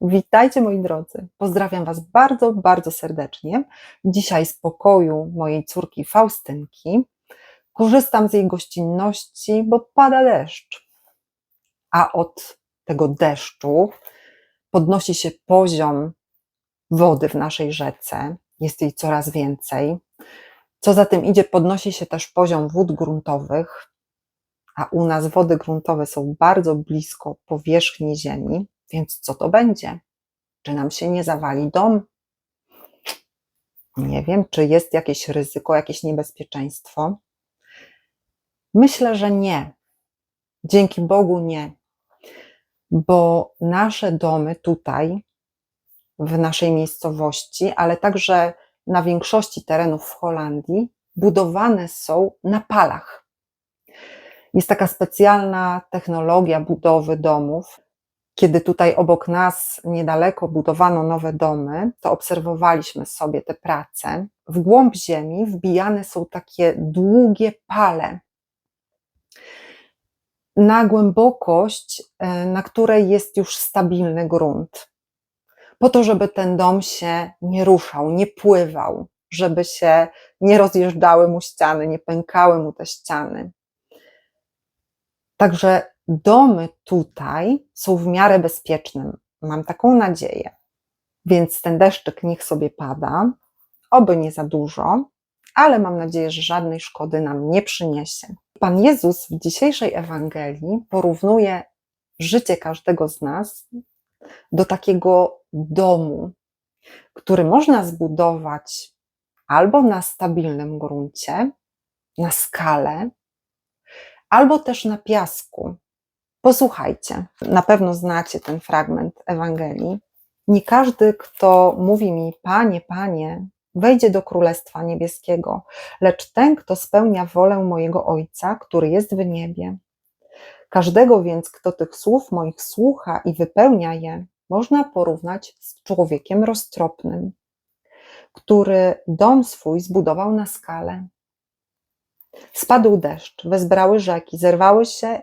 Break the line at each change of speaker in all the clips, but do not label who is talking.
Witajcie moi drodzy. Pozdrawiam Was bardzo, bardzo serdecznie. Dzisiaj z pokoju mojej córki Faustynki. Korzystam z jej gościnności, bo pada deszcz. A od tego deszczu podnosi się poziom wody w naszej rzece. Jest jej coraz więcej. Co za tym idzie, podnosi się też poziom wód gruntowych, a u nas wody gruntowe są bardzo blisko powierzchni ziemi, więc co to będzie? Czy nam się nie zawali dom? Nie wiem, czy jest jakieś ryzyko, jakieś niebezpieczeństwo. Myślę, że nie. Dzięki Bogu nie. Bo nasze domy tutaj, w naszej miejscowości, ale także na większości terenów w Holandii, budowane są na palach. Jest taka specjalna technologia budowy domów, kiedy tutaj obok nas, niedaleko, budowano nowe domy, to obserwowaliśmy sobie te prace. W głąb ziemi wbijane są takie długie pale na głębokość, e, na której jest już stabilny grunt. Po to, żeby ten dom się nie ruszał, nie pływał, żeby się nie rozjeżdżały mu ściany, nie pękały mu te ściany. Także domy tutaj są w miarę bezpieczne. Mam taką nadzieję. Więc ten deszczyk niech sobie pada, oby nie za dużo, ale mam nadzieję, że żadnej szkody nam nie przyniesie. Pan Jezus w dzisiejszej Ewangelii porównuje życie każdego z nas do takiego domu, który można zbudować albo na stabilnym gruncie, na skalę, albo też na piasku. Posłuchajcie, na pewno znacie ten fragment Ewangelii. Nie każdy, kto mówi mi, Panie, Panie, wejdzie do Królestwa Niebieskiego, lecz ten, kto spełnia wolę mojego Ojca, który jest w niebie. Każdego więc, kto tych słów moich słucha i wypełnia je, można porównać z człowiekiem roztropnym, który dom swój zbudował na skalę. Spadł deszcz, wezbrały rzeki, zerwały się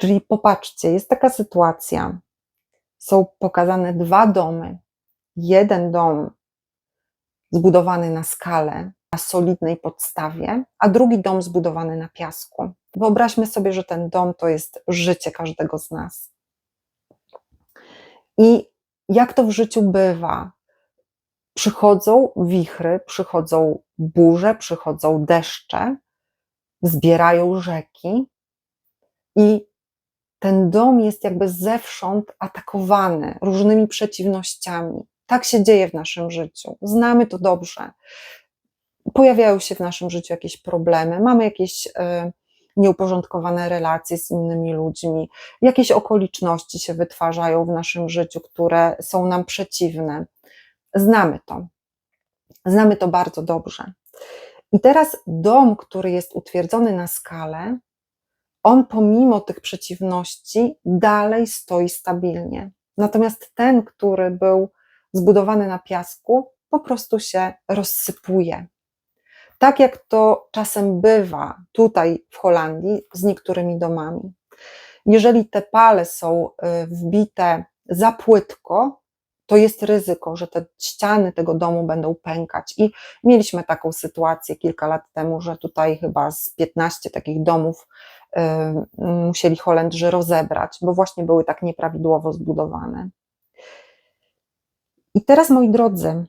Czyli popatrzcie, jest taka sytuacja. Są pokazane dwa domy. Jeden dom zbudowany na skalę, na solidnej podstawie, a drugi dom zbudowany na piasku. Wyobraźmy sobie, że ten dom to jest życie każdego z nas. I jak to w życiu bywa? Przychodzą wichry, przychodzą burze, przychodzą deszcze, zbierają rzeki i ten dom jest jakby zewsząd atakowany różnymi przeciwnościami. Tak się dzieje w naszym życiu. Znamy to dobrze. Pojawiają się w naszym życiu jakieś problemy, mamy jakieś y, nieuporządkowane relacje z innymi ludźmi, jakieś okoliczności się wytwarzają w naszym życiu, które są nam przeciwne. Znamy to. Znamy to bardzo dobrze. I teraz dom, który jest utwierdzony na skalę, on pomimo tych przeciwności dalej stoi stabilnie. Natomiast ten, który był zbudowany na piasku, po prostu się rozsypuje. Tak jak to czasem bywa tutaj w Holandii z niektórymi domami. Jeżeli te pale są y, wbite za płytko, to jest ryzyko, że te ściany tego domu będą pękać. I mieliśmy taką sytuację kilka lat temu, że tutaj chyba z 15 takich domów musieli Holendrzy rozebrać, bo właśnie były tak nieprawidłowo zbudowane. I teraz, moi drodzy,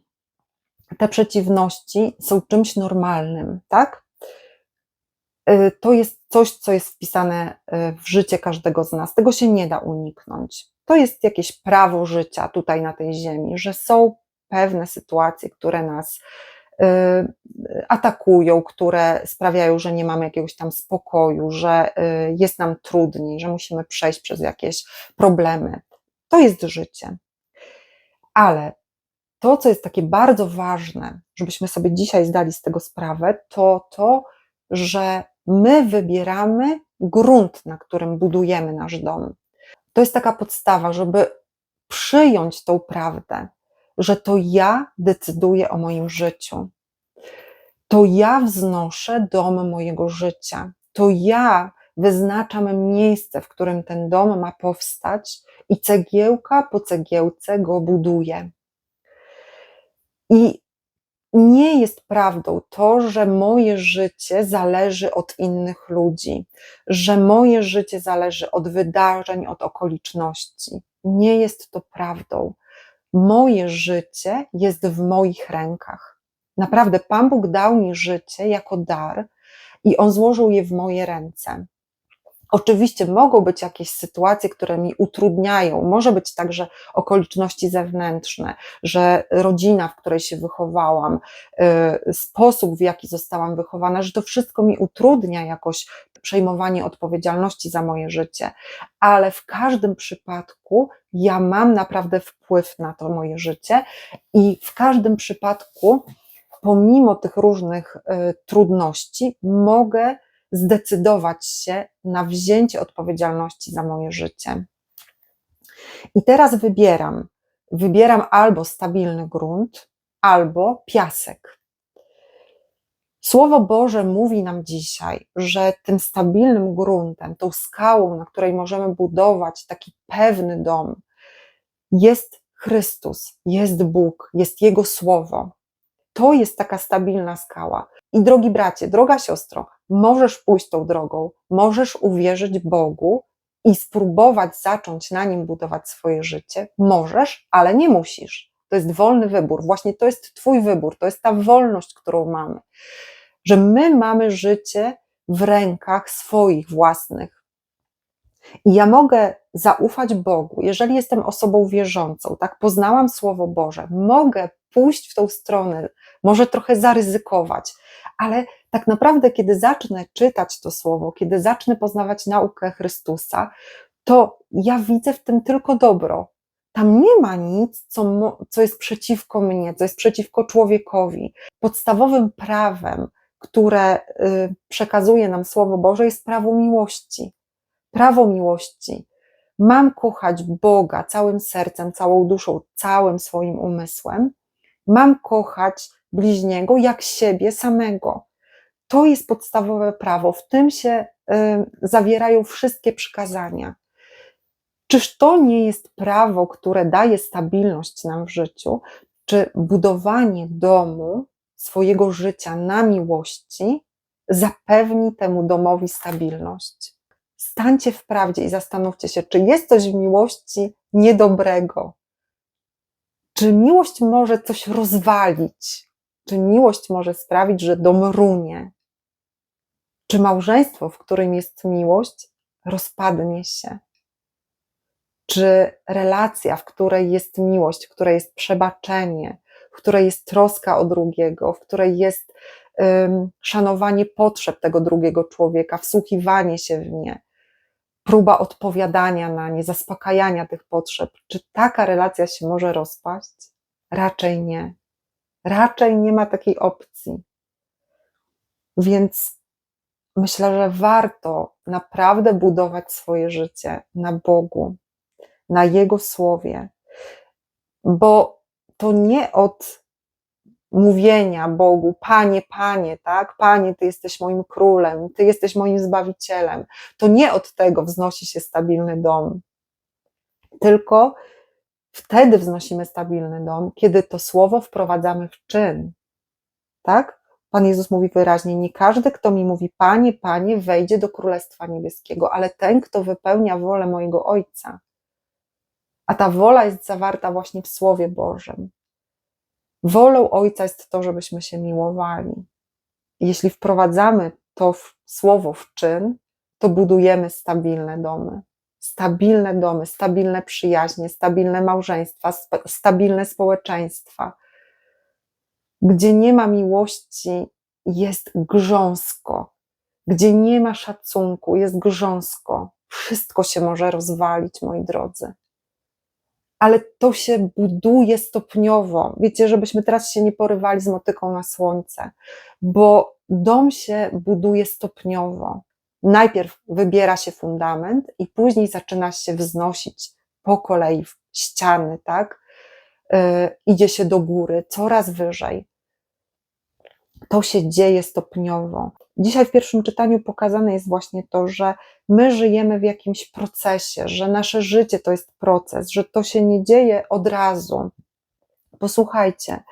te przeciwności są czymś normalnym, tak? Y, to jest coś, co jest wpisane y, w życie każdego z nas. Tego się nie da uniknąć. To jest jakieś prawo życia tutaj na tej ziemi, że są pewne sytuacje, które nas y, atakują, które sprawiają, że nie mamy jakiegoś tam spokoju, że jest nam trudniej, że musimy przejść przez jakieś problemy. To jest życie. Ale to, co jest takie bardzo ważne, żebyśmy sobie dzisiaj zdali z tego sprawę, to to, że my wybieramy grunt, na którym budujemy nasz dom. To jest taka podstawa, żeby przyjąć tą prawdę, że to ja decyduję o moim życiu. To ja wznoszę dom mojego życia. To ja wyznaczam miejsce, w którym ten dom ma powstać i cegiełka po cegiełce go buduję. I nie jest prawdą to, że moje życie zależy od innych ludzi, że moje życie zależy od wydarzeń, od okoliczności. Nie jest to prawdą. Moje życie jest w moich rękach. Naprawdę, Pan Bóg dał mi życie jako dar i On złożył je w moje ręce. Oczywiście mogą być jakieś sytuacje, które mi utrudniają. Może być także okoliczności zewnętrzne, że rodzina, w której się wychowałam, y, sposób, w jaki zostałam wychowana, że to wszystko mi utrudnia jakoś przejmowanie odpowiedzialności za moje życie. Ale w każdym przypadku ja mam naprawdę wpływ na to moje życie i w każdym przypadku, pomimo tych różnych y, trudności, mogę zdecydować się na wzięcie odpowiedzialności za moje życie. I teraz wybieram. Wybieram albo stabilny grunt, albo piasek. Słowo Boże mówi nam dzisiaj, że tym stabilnym gruntem, tą skałą, na której możemy budować taki pewny dom, jest Chrystus, jest Bóg, jest Jego Słowo. To jest taka stabilna skała. I drogi bracie, droga siostro, możesz pójść tą drogą, możesz uwierzyć Bogu i spróbować zacząć na nim budować swoje życie. Możesz, ale nie musisz. To jest wolny wybór. Właśnie to jest Twój wybór, to jest ta wolność, którą mamy. Że my mamy życie w rękach swoich własnych. I ja mogę zaufać Bogu, jeżeli jestem osobą wierzącą, tak poznałam Słowo Boże, mogę pójść w tą stronę, może trochę zaryzykować, ale tak naprawdę, kiedy zacznę czytać to słowo, kiedy zacznę poznawać naukę Chrystusa, to ja widzę w tym tylko dobro. Tam nie ma nic, co, co jest przeciwko mnie, co jest przeciwko człowiekowi. Podstawowym prawem, które y, przekazuje nam Słowo Boże, jest prawo miłości. Prawo miłości. Mam kochać Boga całym sercem, całą duszą, całym swoim umysłem. Mam kochać bliźniego jak siebie samego. To jest podstawowe prawo, w tym się y, zawierają wszystkie przykazania. Czyż to nie jest prawo, które daje stabilność nam w życiu? Czy budowanie domu, swojego życia na miłości zapewni temu domowi stabilność? Stańcie w prawdzie i zastanówcie się, czy jest coś w miłości niedobrego. Czy miłość może coś rozwalić? Czy miłość może sprawić, że dom runie? Czy małżeństwo, w którym jest miłość, rozpadnie się? Czy relacja, w której jest miłość, w której jest przebaczenie, w której jest troska o drugiego, w której jest um, szanowanie potrzeb tego drugiego człowieka, wsłuchiwanie się w nie, próba odpowiadania na nie, zaspokajania tych potrzeb, czy taka relacja się może rozpaść? Raczej nie. Raczej nie ma takiej opcji. Więc myślę, że warto naprawdę budować swoje życie na Bogu, na Jego słowie, bo to nie od mówienia Bogu, Panie, Panie, tak? Panie, Ty jesteś moim królem, Ty jesteś moim zbawicielem. To nie od tego wznosi się stabilny dom, tylko wtedy wznosimy stabilny dom, kiedy to słowo wprowadzamy w czyn, tak? Pan Jezus mówi wyraźnie: Nie każdy, kto mi mówi, Panie, Panie, wejdzie do Królestwa Niebieskiego, ale ten, kto wypełnia wolę mojego Ojca. A ta wola jest zawarta właśnie w Słowie Bożym. Wolą Ojca jest to, żebyśmy się miłowali. Jeśli wprowadzamy to w słowo w czyn, to budujemy stabilne domy. Stabilne domy, stabilne przyjaźnie, stabilne małżeństwa, stabilne społeczeństwa gdzie nie ma miłości, jest grząsko. Gdzie nie ma szacunku, jest grząsko. Wszystko się może rozwalić, moi drodzy. Ale to się buduje stopniowo. Wiecie, żebyśmy teraz się nie porywali z motyką na słońce, bo dom się buduje stopniowo. Najpierw wybiera się fundament i później zaczyna się wznosić po kolei ściany, tak? Yy, idzie się do góry, coraz wyżej. To się dzieje stopniowo. Dzisiaj w pierwszym czytaniu pokazane jest właśnie to, że my żyjemy w jakimś procesie, że nasze życie to jest proces, że to się nie dzieje od razu. Posłuchajcie,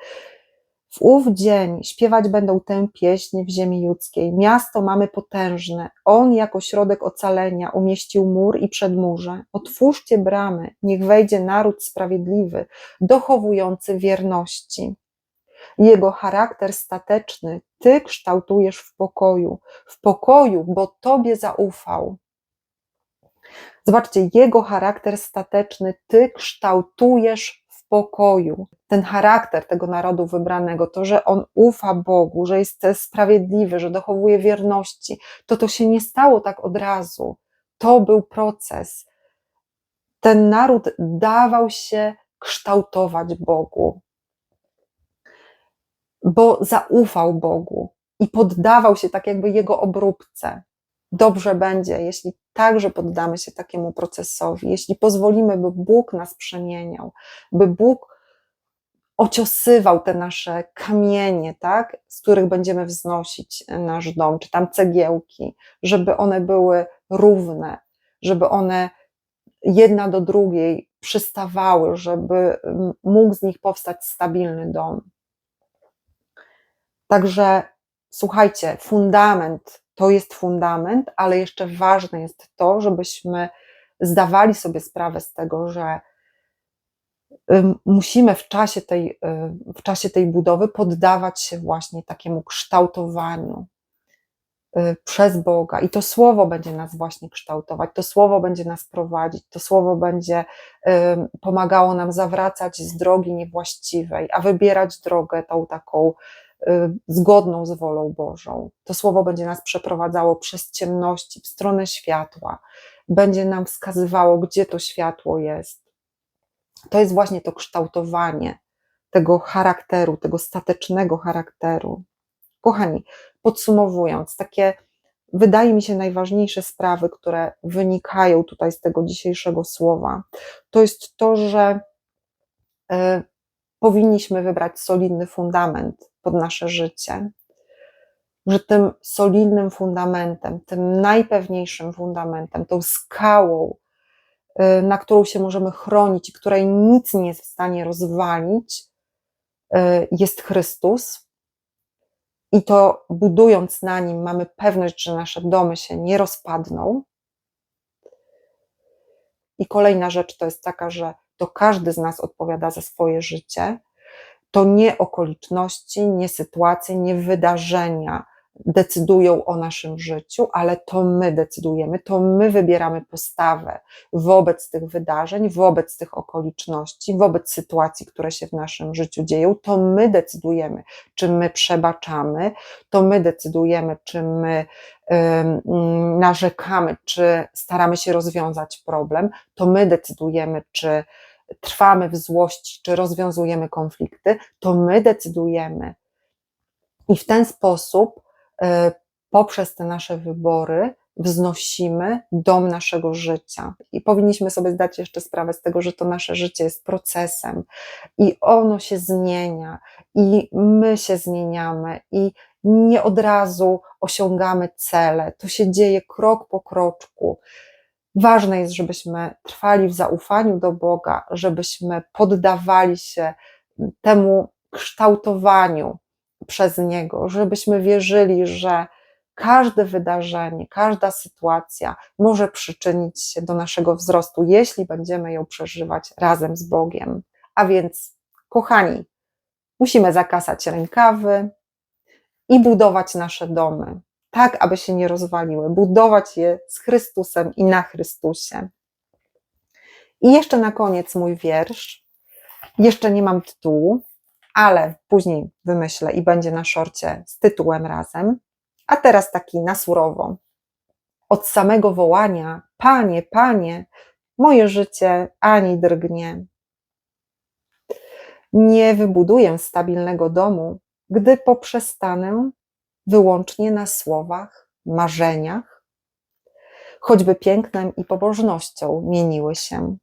w ów dzień śpiewać będą tę pieśń w ziemi ludzkiej. Miasto mamy potężne. On jako środek ocalenia umieścił mur i przedmurze. Otwórzcie bramy, niech wejdzie naród sprawiedliwy, dochowujący wierności. Jego charakter stateczny Ty kształtujesz w pokoju, w pokoju, bo Tobie zaufał. Zobaczcie, jego charakter stateczny Ty kształtujesz w pokoju. Ten charakter tego narodu wybranego, to, że on ufa Bogu, że jest sprawiedliwy, że dochowuje wierności, to to się nie stało tak od razu. To był proces. Ten naród dawał się kształtować Bogu bo zaufał Bogu i poddawał się tak jakby Jego obróbce. Dobrze będzie, jeśli także poddamy się takiemu procesowi, jeśli pozwolimy, by Bóg nas przemieniał, by Bóg ociosywał te nasze kamienie, tak, z których będziemy wznosić nasz dom, czy tam cegiełki, żeby one były równe, żeby one jedna do drugiej przystawały, żeby mógł z nich powstać stabilny dom. Także słuchajcie, fundament to jest fundament, ale jeszcze ważne jest to, żebyśmy zdawali sobie sprawę z tego, że musimy w czasie tej, w czasie tej budowy poddawać się właśnie takiemu kształtowaniu y, przez Boga. I to słowo będzie nas właśnie kształtować, to słowo będzie nas prowadzić, to słowo będzie pomagało nam zawracać z drogi niewłaściwej, a wybierać drogę tą taką Y, zgodną z wolą Bożą. To słowo będzie nas przeprowadzało przez ciemności w stronę światła, będzie nam wskazywało, gdzie to światło jest. To jest właśnie to kształtowanie tego charakteru, tego statecznego charakteru. Kochani, podsumowując, takie wydaje mi się najważniejsze sprawy, które wynikają tutaj z tego dzisiejszego słowa, to jest to, że y, powinniśmy wybrać solidny fundament pod nasze życie, że tym solidnym fundamentem, tym najpewniejszym fundamentem, tą skałą, y, na którą się możemy chronić której nic nie jest w stanie rozwalić, y, jest Chrystus. I to budując na nim, mamy pewność, że nasze domy się nie rozpadną. I kolejna rzecz to jest taka, że to każdy z nas odpowiada za swoje życie to nie okoliczności, nie sytuacje, nie wydarzenia decydują o naszym życiu, ale to my decydujemy, to my wybieramy postawę wobec tych wydarzeń, wobec tych okoliczności, wobec sytuacji, które się w naszym życiu dzieją. To my decydujemy, czy my przebaczamy, to my decydujemy, czy my narzekamy, czy staramy się rozwiązać problem, to my decydujemy, czy trwamy w złości, czy rozwiązujemy konflikty, to my decydujemy. I w ten sposób, e, poprzez te nasze wybory, wznosimy dom naszego życia. I powinniśmy sobie zdać jeszcze sprawę z tego, że to nasze życie jest procesem i ono się zmienia, i my się zmieniamy, i nie od razu osiągamy cele. To się dzieje krok po kroczku. Ważne jest, żebyśmy trwali w zaufaniu do Boga, żebyśmy poddawali się temu kształtowaniu przez Niego, żebyśmy wierzyli, że każde wydarzenie, każda sytuacja może przyczynić się do naszego wzrostu, jeśli będziemy ją przeżywać razem z Bogiem. A więc, kochani, musimy zakasać rękawy i budować nasze domy tak aby się nie rozwaliły, budować je z Chrystusem i na Chrystusie. I jeszcze na koniec mój wiersz. Jeszcze nie mam tytułu, ale później wymyślę i będzie na szorcie z tytułem razem. A teraz taki na surowo. Od samego wołania, Panie, Panie, moje życie ani drgnie. Nie wybuduję stabilnego domu, gdy poprzestanę wyłącznie na słowach, marzeniach, choćby pięknem i pobożnością mieniły się.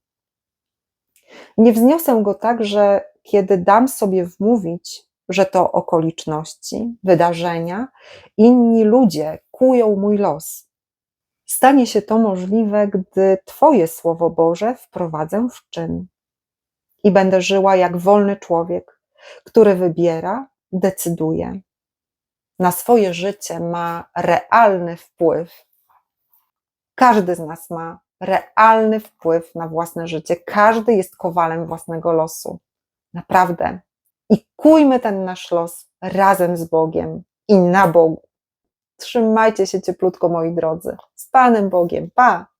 Nie wzniosę go tak, że kiedy dam sobie wmówić, że to okoliczności, wydarzenia, inni ludzie kują mój los. Stanie się to możliwe, gdy Twoje Słowo Boże wprowadzę w czyn i będę żyła jak wolny człowiek, który wybiera, decyduje. Na swoje życie ma realny wpływ. Każdy z nas ma realny wpływ na własne życie. Każdy jest kowalem własnego losu. Naprawdę. I kujmy ten nasz los razem z Bogiem i na Bogu. Trzymajcie się cieplutko, moi drodzy. Z Panem Bogiem. Pa!